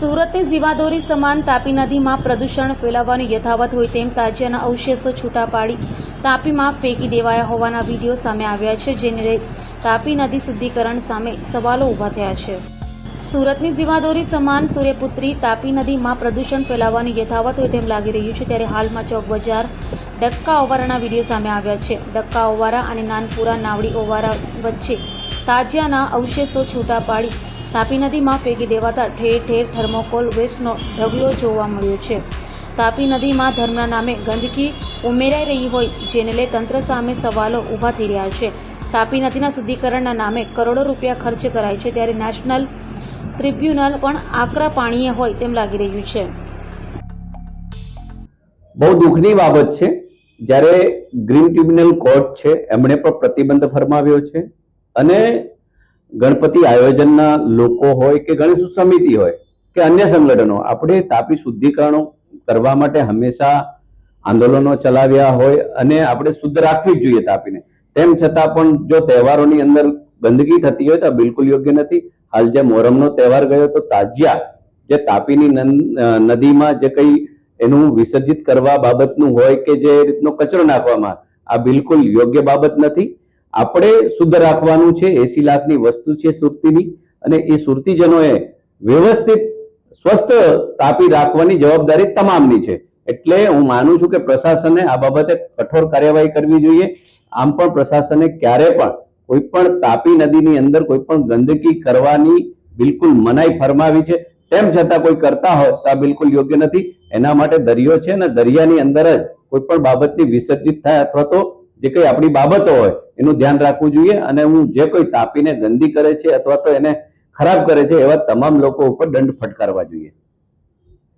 સુરતની જીવાદોરી સમાન તાપી નદીમાં પ્રદૂષણ ફેલાવવાનું યથાવત હોય તેમ તાજિયાના અવશેષો છૂટા પાડી તાપીમાં ફેંકી દેવાયા હોવાના વીડિયો સામે આવ્યા છે, જેને તાપી નદી શુદ્ધિકરણ સામે સવાલો ઊભા થયા છે. સુરતની જીવાદોરી સમાન સૂર્યપુત્રી તાપી નદીમાં પ્રદૂષણ ફેલાવવાની યથાવત હોય તેમ લાગી રહ્યું છે ત્યારે હાલમાં ચોક બજાર ડક્કા ઓવારાના વીડિયો સામે આવ્યા છે. ડક્કા ઓવારા અને નાનપુરા નાવડી ઓવારા વચ્ચે તાજિયાના અવશેષો છૂટા પાડી તાપી નદીમાં ફેંકી દેવાતા ઠેર ઠેર થર્મોકોલ વેસ્ટનો ઢગલો જોવા મળ્યો છે. તાપી નદીમાં ધર્મના નામે ગંદકી ઉમેરાઈ રહી હોય જેને લઈ તંત્ર સામે સવાલો ઊભા થઈ રહ્યા છે. તાપી નદીના શુદ્ધિકરણના નામે કરોડો રૂપિયા ખર્ચ કરાય છે ત્યારે નેશનલ ટ્રિબ્યુનલ પણ આકરા પાણીએ હોય તેમ લાગી રહ્યું છે. બહુ દુઃખની બાબત છે. જ્યારે ગ્રીન ટ્રિબ્યુનલ કોર્ટ છે, એમણે પણ પ્રતિબંધ ફરમાવ્યો છે અને ગણપતિ આયોજનના લોકો હોય કે ગણેશ સમિતિ હોય કે અન્ય સંગઠનો, આપણે તાપી શુદ્ધિકરણો કરવા માટે હંમેશા આંદોલનો ચલાવ્યા હોય અને આપણે શુદ્ધ રાખવી જ જોઈએ તાપીને. તેમ છતાં પણ જો તહેવારોની અંદર ગંદકી થતી હોય તો બિલકુલ યોગ્ય નથી. હાલ જે મોહરમનો તહેવાર ગયો તો તાજિયા, જે તાપીની નદીમાં જે કંઈ એનું વિસર્જિત કરવા બાબતનું હોય કે જે રીતનો કચરો નાખવામાં, આ બિલકુલ યોગ્ય બાબત નથી. આપણે શુદ્ધ રાખવાનું છે, એસી લાખની વસ્તુ છે સુરતીની, અને એ સુરતીજનોએ વ્યવસ્થિત સ્વસ્થ તાપી રાખવાની જવાબદારી તમામની છે. એટલે હું માનું છું કે પ્રશાસને આ બાબતે કઠોર કાર્યવાહી કરવી જોઈએ. આમ પણ પ્રશાસને ક્યારે પણ કોઈ પણ તાપી નદીની અંદર કોઈ પણ ગંદકી કરવાની બિલકુલ મનાઈ ફરમાવી છે. તેમ છતાં કોઈ કરતા હોય તો આ બિલકુલ યોગ્ય નથી. એના માટે દરિયો છે ને દરિયાની અંદર જ કોઈ પણ બાબતની વિસર્જિત થાય અથવા તો જે કંઈ આપણી બાબતો હોય એનું ધ્યાન રાખવું જોઈએ અને હું જે કોઈ તાપીને ગંદી કરે છે અથવા તો એને ખરાબ કરે છે એવા તમામ લોકો ઉપર દંડ ફટકારવા જોઈએ.